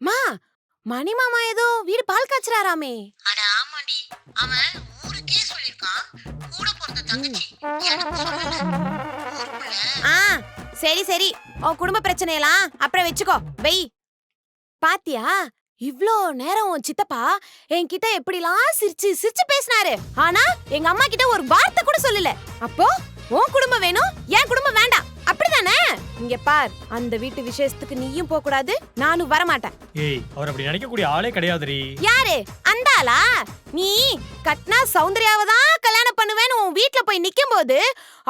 மா மணி மாமா ஏதோ வீடு பால் காய்ச்சறாராமே. அட ஆமாண்டி அவன் ஊருக்கே சொல்லிருக்கான் கூட பிறந்த தங்கச்சி எனக்கு சொல்லல. ஊருக்குள்ள. ஆ சரி சரி. உன் குடும்ப பிரச்சனையெல்லாம் அப்புறம் வச்சுக்கோ. வெய் பாத்தியா இவ்ளோ நேரம் உன் சித்தப்பா என்கிட்ட எப்படிலாம் சிரிச்சு சிரிச்சு பேசினாரு. ஆனா எங்க அம்மா கிட்ட ஒரு வார்த்தை கூட சொல்லல. அப்போ உன் குடும்பம் வேணும் என் குடும்பம் வேண்டாம். இங்க பார் அந்த வீட்டு விசேஷத்துக்கு நீயும் போக கூடாது நானும் வரமாட்டேன். ஏய் அவர் அப்படி நினைக்கக்கூடிய ஆளே கிடையாதுடி. யாரு? அந்த ஆளா? நீ கட்னா சௌந்தர்யாவை தான் கல்யாணம் பண்ணுவேன்னு உன் வீட்ல போய் நிக்கும் போது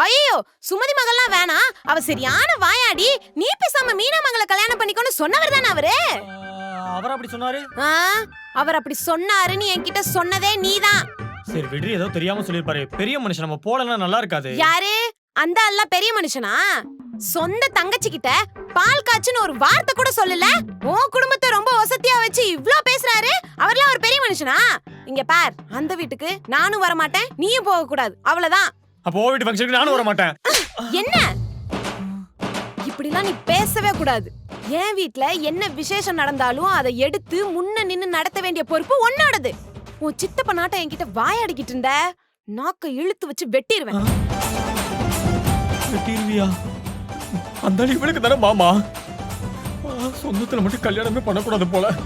ஐயோ சுமதி மகள்லாம் வேணாம் அவ சரியான வாயாடி நீ பேசாம மீனா மகளை கல்யாணம் பண்ணிக்கோன்னு சொன்னவர் தானே அவரு? அவர் அப்படி சொன்னாரு? ஆ, அவர் அப்படி சொன்னாருன்னு என்கிட்ட சொன்னதே நீதான். சரி விடுறி ஏதோ தெரியாம சொல்லிருப்பாரு பெரிய மனுஷன் நம்ம போலன்னா நல்லா இருக்காது. யாரு? அந்த ஆள்லாம் பெரிய மனுஷனா? சொந்த தங்கச்சி கிட்ட பால் காய்ச்சுன்னு ஒரு வார்த்தை கூட சொல்லல? உன் குடும்பத்தை ரொம்ப வசதியா வச்சு இவ்ளோ பேசுறாரு? அவர்லாம் ஒரு பெரிய மனுஷனா? இங்க பார் அந்த வீட்டுக்கு நானும் வர மாட்டேன் நீயும் போக கூடாது. அவ்வளவுதான். அப்போ வீட்டு ஃபங்க்ஷனுக்கு நானும் வர மாட்டேன் என்ன? இப்படிலாம் நீ பேசவே கூடாது. என் வீட்ல என்ன விசேஷம் நடந்தாலும் அதை எடுத்து முன்ன நின்னு நடத்த வேண்டிய பொறுப்பு உன்னோடது. உன் சித்தப்ப நாட்டம் என்கிட்ட வாயாடிக்கிட்டு இருந்த நாக்க இழுத்து வச்சு வெட்டிடுவேன் அந்த இவளுக்கு தானே மாமா? சொந்தத்தில் மட்டும் கல்யாணமே பண்ணக்கூடாது போல.